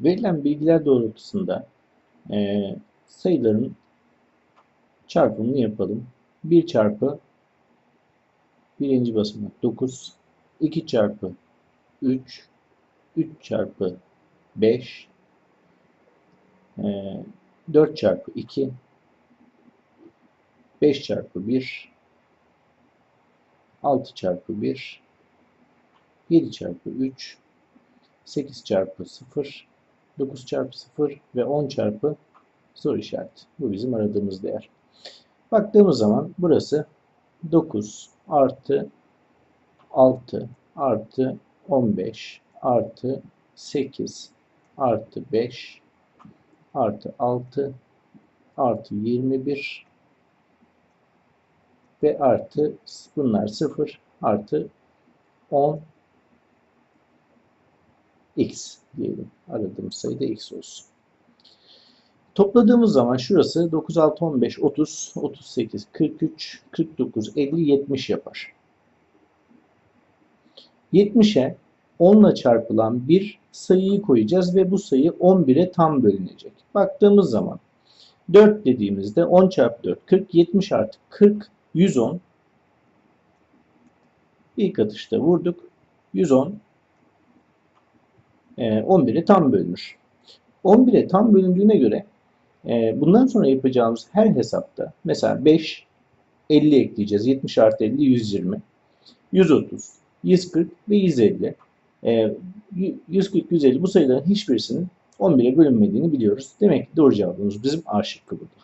Verilen bilgiler doğrultusunda eee, sayıların çarpımını yapalım. 1 çarpı birinci basamak 9, 2 çarpı 3, 3 çarpı 5, eee, 4 çarpı 2, 5 çarpı 1, 6 çarpı 1, 7 çarpı 3, 8 çarpı 0, 9 çarpı 0 ve 10 çarpı soru işareti. Bu bizim aradığımız değer. Baktığımız zaman burası 9 artı 6 artı 15 artı 8 artı 5 artı 6 artı 21 ve artı bunlar 0 artı 10 x diyelim. Aradığımız sayı da x olsun. Topladığımız zaman şurası 9, 6, 15, 30, 38, 43, 49, 50, 70 yapar. 70'e 10 ile çarpılan bir sayıyı koyacağız ve bu sayı 11'e tam bölünecek. Baktığımız zaman 4 dediğimizde 10 çarpı 4, 40, 70 artı 40, 110. İlk atışta vurduk. 110 e, 11'e tam bölünür. 11'e tam bölündüğüne göre e, bundan sonra yapacağımız her hesapta mesela 5, 50 ekleyeceğiz. 70 artı 50, 120. 130, 140 ve 150. E, 140, 150 bu sayıların hiçbirisinin 11'e bölünmediğini biliyoruz. Demek ki doğru cevabımız bizim A şıkkı burada.